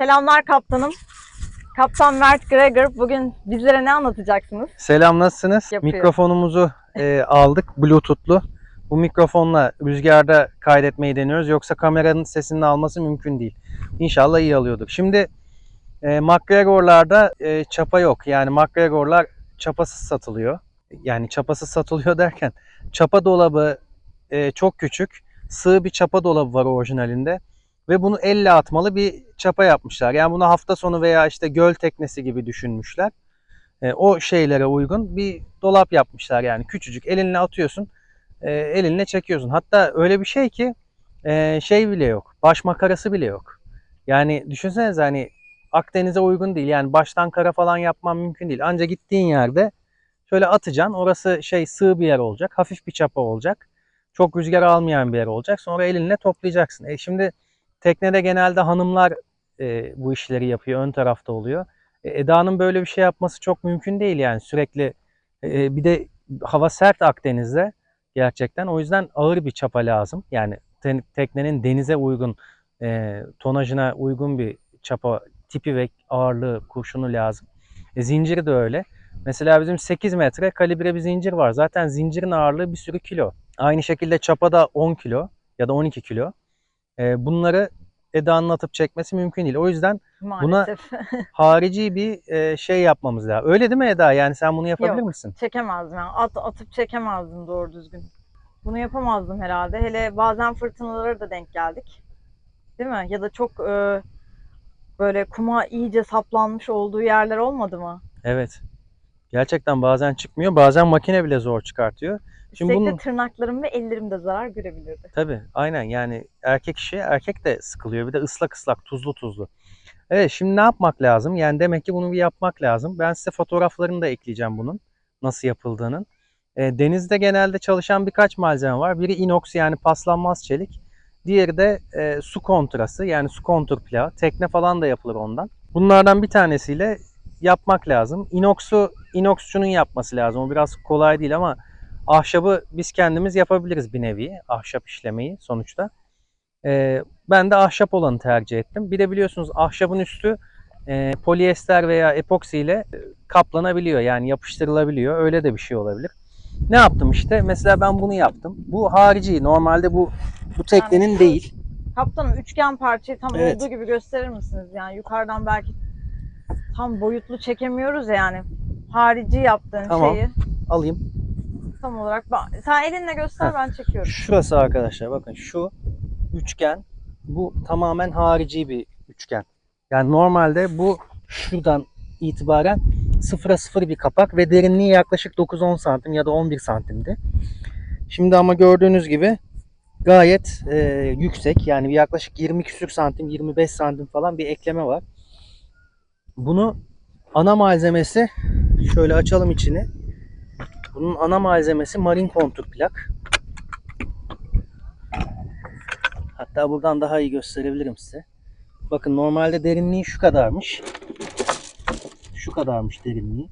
Selamlar kaptanım. Kaptan Mert Gregor bugün bizlere ne anlatacaksınız? Selam nasılsınız? Yapıyor. Mikrofonumuzu e, aldık Bluetooth'lu. Bu mikrofonla rüzgarda kaydetmeyi deniyoruz. Yoksa kameranın sesini alması mümkün değil. İnşallah iyi alıyorduk. Şimdi e, McGregor'larda e, çapa yok. Yani McGregor'lar çapasız satılıyor. Yani çapasız satılıyor derken çapa dolabı e, çok küçük. Sığ bir çapa dolabı var orijinalinde. Ve bunu elle atmalı bir çapa yapmışlar. Yani bunu hafta sonu veya işte göl teknesi gibi düşünmüşler. E, o şeylere uygun bir dolap yapmışlar yani küçücük elinle atıyorsun e, elinle çekiyorsun. Hatta öyle bir şey ki e, şey bile yok baş makarası bile yok. Yani düşünsenize hani Akdeniz'e uygun değil yani baştan kara falan yapman mümkün değil. Ancak gittiğin yerde şöyle atacaksın orası şey sığ bir yer olacak hafif bir çapa olacak. Çok rüzgar almayan bir yer olacak sonra elinle toplayacaksın. E şimdi teknede genelde hanımlar e, bu işleri yapıyor ön tarafta oluyor. E, Eda'nın böyle bir şey yapması çok mümkün değil yani sürekli e, bir de hava sert Akdeniz'de gerçekten o yüzden ağır bir çapa lazım. Yani te- teknenin denize uygun e, tonajına uygun bir çapa tipi ve ağırlığı kurşunu lazım. E, zinciri de öyle. Mesela bizim 8 metre kalibre bir zincir var. Zaten zincirin ağırlığı bir sürü kilo. Aynı şekilde çapa da 10 kilo ya da 12 kilo. E, bunları Eda'nın atıp çekmesi mümkün değil. O yüzden Maalesef. harici bir e, şey yapmamız lazım. Öyle değil mi Eda? Yani sen bunu yapabilir Yok. misin? çekemezdim yani. At, atıp çekemezdim doğru düzgün. Bunu yapamazdım herhalde. Hele bazen fırtınalara da denk geldik. Değil mi? Ya da çok e, böyle kuma iyice saplanmış olduğu yerler olmadı mı? Evet. Gerçekten bazen çıkmıyor. Bazen makine bile zor çıkartıyor. Şimdi bunun tırnaklarım ve ellerim de zarar görebilirdi. tabii aynen yani erkek işi erkek de sıkılıyor. Bir de ıslak ıslak tuzlu tuzlu. Evet şimdi ne yapmak lazım? Yani demek ki bunu bir yapmak lazım. Ben size fotoğraflarını da ekleyeceğim bunun. Nasıl yapıldığının. E, denizde genelde çalışan birkaç malzeme var. Biri inox yani paslanmaz çelik. Diğeri de e, su kontrası yani su kontur plağı. Tekne falan da yapılır ondan. Bunlardan bir tanesiyle yapmak lazım. Inox'u inoxçunun yapması lazım. O biraz kolay değil ama ahşabı biz kendimiz yapabiliriz bir nevi. Ahşap işlemeyi sonuçta. E, ben de ahşap olanı tercih ettim. Bir de biliyorsunuz ahşabın üstü e, polyester veya epoksi ile e, kaplanabiliyor. Yani yapıştırılabiliyor. Öyle de bir şey olabilir. Ne yaptım işte? Mesela ben bunu yaptım. Bu harici. Normalde bu bu teknenin şu- değil. Kaptanım üçgen parçayı tam Evet. olduğu gibi gösterir misiniz? Yani yukarıdan belki tam boyutlu çekemiyoruz ya yani. Harici yaptığın Tamam. şeyi Alayım. Tam olarak sen elinle göster ben çekiyorum. Şurası arkadaşlar bakın şu üçgen bu tamamen harici bir üçgen. Yani normalde bu şuradan itibaren sıfıra sıfır bir kapak ve derinliği yaklaşık 9-10 santim ya da 11 santimdi. Şimdi ama gördüğünüz gibi gayet e, yüksek yani yaklaşık 20 küsür santim 25 santim falan bir ekleme var. Bunu ana malzemesi şöyle açalım içini. Bunun ana malzemesi marin kontur plak. Hatta buradan daha iyi gösterebilirim size. Bakın normalde derinliği şu kadarmış. Şu kadarmış derinliği.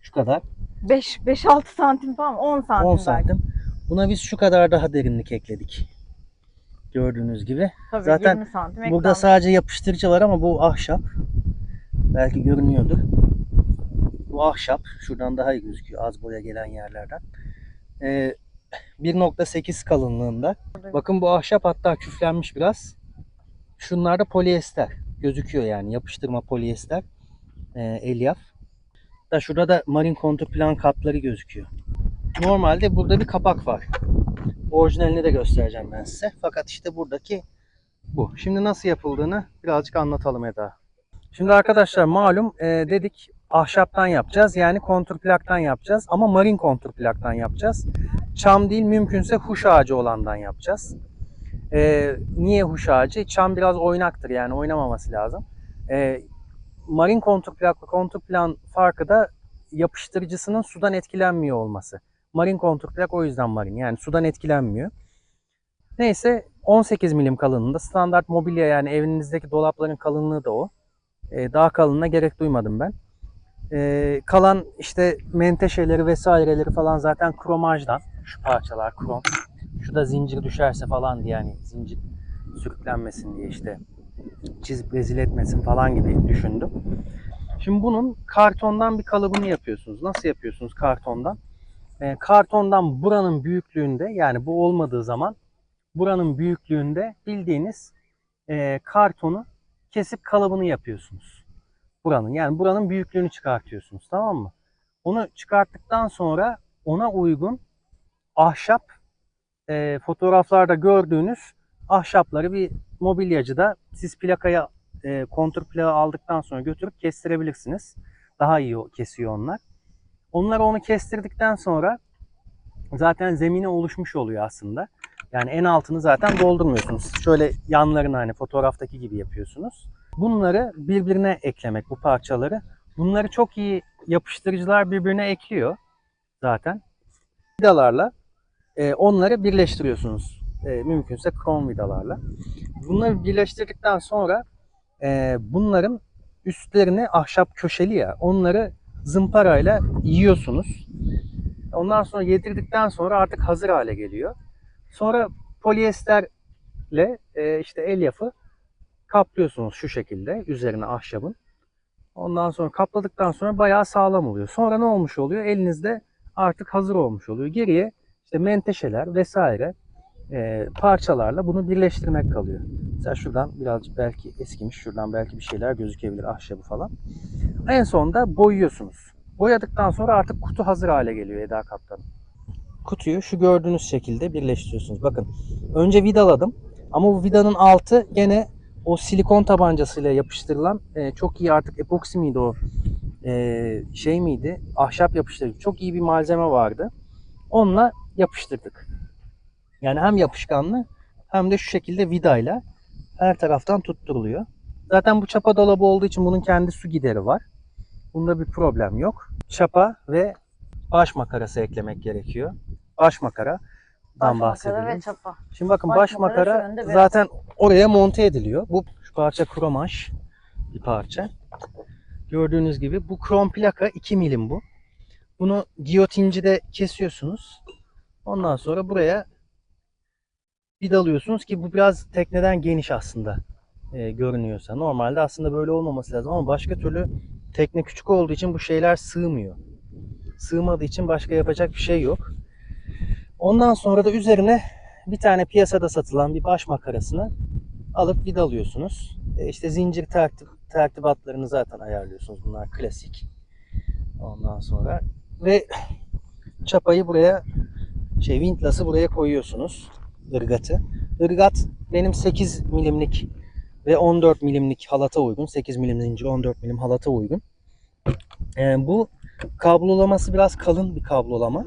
Şu kadar. 5 5 6 santim falan 10 santim 10 belki. santim. Buna biz şu kadar daha derinlik ekledik. Gördüğünüz gibi. Tabii Zaten 20 santim Burada eklenmiş. sadece yapıştırıcı var ama bu ahşap. Belki görünüyordur. Bu ahşap. Şuradan daha iyi gözüküyor az boya gelen yerlerden. Ee, 1.8 kalınlığında. Bakın bu ahşap hatta küflenmiş biraz. Şunlar da polyester. Gözüküyor yani yapıştırma polyester. Ee, elyaf. Da şurada da marin kontur plan katları gözüküyor. Normalde burada bir kapak var. Orijinalini de göstereceğim ben size. Fakat işte buradaki bu. Şimdi nasıl yapıldığını birazcık anlatalım Eda. Şimdi arkadaşlar malum e, dedik ahşaptan yapacağız. Yani kontur plaktan yapacağız. Ama marin kontur plaktan yapacağız. Çam değil mümkünse huş ağacı olandan yapacağız. E, niye huş ağacı? Çam biraz oynaktır yani oynamaması lazım. E, marin kontur plakla kontur plan farkı da yapıştırıcısının sudan etkilenmiyor olması. Marin kontur plak o yüzden marin yani sudan etkilenmiyor. Neyse 18 milim kalınlığında standart mobilya yani evinizdeki dolapların kalınlığı da o. Ee, daha kalınına gerek duymadım ben. Ee, kalan işte menteşeleri vesaireleri falan zaten kromajdan. Şu parçalar krom. Şu da zincir düşerse falan diye yani zincir sürüklenmesin diye işte çizip rezil etmesin falan gibi düşündüm. Şimdi bunun kartondan bir kalıbını yapıyorsunuz. Nasıl yapıyorsunuz kartondan? Ee, kartondan buranın büyüklüğünde yani bu olmadığı zaman buranın büyüklüğünde bildiğiniz e, kartonu kesip kalıbını yapıyorsunuz. Buranın yani buranın büyüklüğünü çıkartıyorsunuz tamam mı? Onu çıkarttıktan sonra ona uygun ahşap e, fotoğraflarda gördüğünüz ahşapları bir mobilyacıda siz plakaya e, kontur plağı aldıktan sonra götürüp kestirebilirsiniz. Daha iyi kesiyor onlar. Onları onu kestirdikten sonra zaten zemini oluşmuş oluyor aslında. Yani en altını zaten doldurmuyorsunuz. Şöyle yanlarını hani fotoğraftaki gibi yapıyorsunuz. Bunları birbirine eklemek bu parçaları. Bunları çok iyi yapıştırıcılar birbirine ekliyor zaten. Vidalarla e, onları birleştiriyorsunuz. E, mümkünse krom vidalarla. Bunları birleştirdikten sonra e, bunların üstlerini ahşap köşeli ya onları zımparayla yiyorsunuz. Ondan sonra yedirdikten sonra artık hazır hale geliyor. Sonra polyesterle e, işte elyafı kaplıyorsunuz şu şekilde üzerine ahşabın. Ondan sonra kapladıktan sonra bayağı sağlam oluyor. Sonra ne olmuş oluyor? Elinizde artık hazır olmuş oluyor. Geriye işte menteşeler vesaire e, parçalarla bunu birleştirmek kalıyor. Mesela şuradan birazcık belki eskimiş, şuradan belki bir şeyler gözükebilir ahşabı falan. En sonunda boyuyorsunuz. Boyadıktan sonra artık kutu hazır hale geliyor Eda Kaptan'ın. Kutuyu şu gördüğünüz şekilde birleştiriyorsunuz. Bakın önce vidaladım ama bu vidanın altı gene o silikon tabancasıyla yapıştırılan e, çok iyi artık epoksi miydi o e, şey miydi ahşap yapıştırıcı çok iyi bir malzeme vardı. Onunla yapıştırdık. Yani hem yapışkanlı hem de şu şekilde vidayla her taraftan tutturuluyor. Zaten bu çapa dolabı olduğu için bunun kendi su gideri var. Bunda bir problem yok. Çapa ve baş makarası eklemek gerekiyor. Baş makara Baş bahsedelim. makara ve çapa. Şimdi bakın Baş baş, makara zaten oraya monte ediliyor. Bu şu parça kromaj bir parça. Gördüğünüz gibi bu krom plaka 2 milim bu. Bunu giyotincide kesiyorsunuz. Ondan sonra buraya vidalıyorsunuz ki bu biraz tekneden geniş aslında e, görünüyorsa. Normalde aslında böyle olmaması lazım ama başka türlü tekne küçük olduğu için bu şeyler sığmıyor. Sığmadığı için başka yapacak bir şey yok. Ondan sonra da üzerine bir tane piyasada satılan bir baş makarasını alıp vidalıyorsunuz. E işte zincir tertip, tertibatlarını zaten ayarlıyorsunuz. Bunlar klasik. Ondan sonra ve çapayı buraya şey windlass'ı buraya koyuyorsunuz. Irgatı. Irgat benim 8 milimlik ve 14 milimlik halata uygun. 8 milim zincir 14 milim halata uygun. E, bu kablolaması biraz kalın bir kablolama.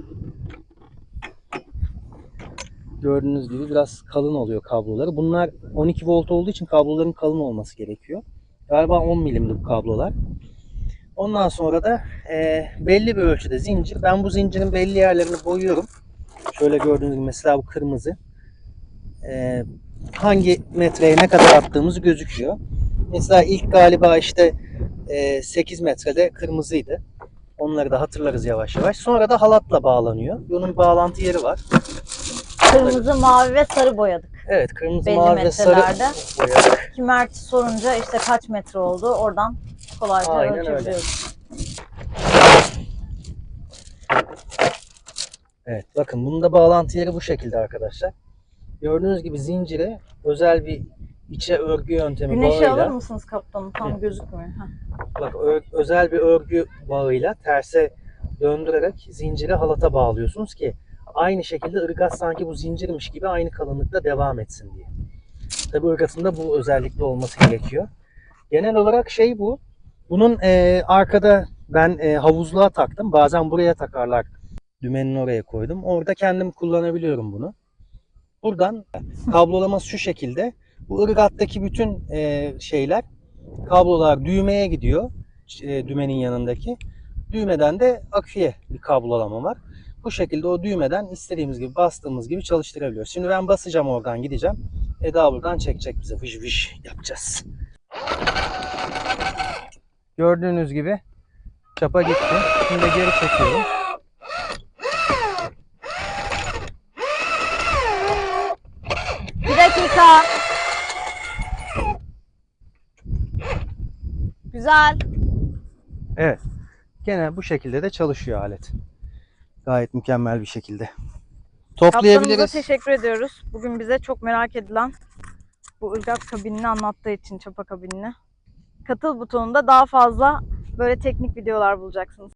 Gördüğünüz gibi biraz kalın oluyor kabloları. Bunlar 12 volt olduğu için kabloların kalın olması gerekiyor. Galiba 10 milimdi bu kablolar. Ondan sonra da e, belli bir ölçüde zincir. Ben bu zincirin belli yerlerini boyuyorum. Şöyle gördüğünüz gibi mesela bu kırmızı. E, hangi metreye ne kadar attığımız gözüküyor. Mesela ilk galiba işte e, 8 metrede kırmızıydı. Onları da hatırlarız yavaş yavaş. Sonra da halatla bağlanıyor. Bunun bağlantı yeri var. Kırmızı, mavi ve sarı boyadık. Evet kırmızı, Belli mavi ve sarı boyadık. Ki Mert sorunca işte kaç metre oldu oradan kolayca Aynen öyle. ölçebiliyoruz. Evet bakın bunun da bağlantı yeri bu şekilde arkadaşlar. Gördüğünüz gibi zincire özel bir içe örgü yöntemi Güneşi alır bağıyla mısınız kaptanım? Tam Evet. gözükmüyor. Heh. bak özel bir örgü bağıyla terse döndürerek zincire halata bağlıyorsunuz ki aynı şekilde ırgat sanki bu zincirmiş gibi aynı kalınlıkta devam etsin diye. Tabi ırgatın da bu özellikle olması gerekiyor. Genel olarak şey bu. Bunun e, arkada ben e, havuzluğa taktım. Bazen buraya takarlar. Dümenini oraya koydum. Orada kendim kullanabiliyorum bunu. Buradan kablolaması şu şekilde. Bu ırgattaki bütün e, şeyler kablolar düğmeye gidiyor. E, dümenin yanındaki. Düğmeden de aküye bir kablolama var. Bu şekilde o düğmeden istediğimiz gibi bastığımız gibi çalıştırabiliyoruz. Şimdi ben basacağım oradan gideceğim. Eda buradan çekecek bize. Vış vış yapacağız. Gördüğünüz gibi çapa gitti. Şimdi geri çekiyorum. Bir dakika. Güzel. Evet. Gene bu şekilde de çalışıyor alet. Gayet mükemmel bir şekilde. Toplayabiliriz. teşekkür ediyoruz. Bugün bize çok merak edilen bu ırgat kabinini anlattığı için çapa kabinini. Katıl butonunda daha fazla böyle teknik videolar bulacaksınız.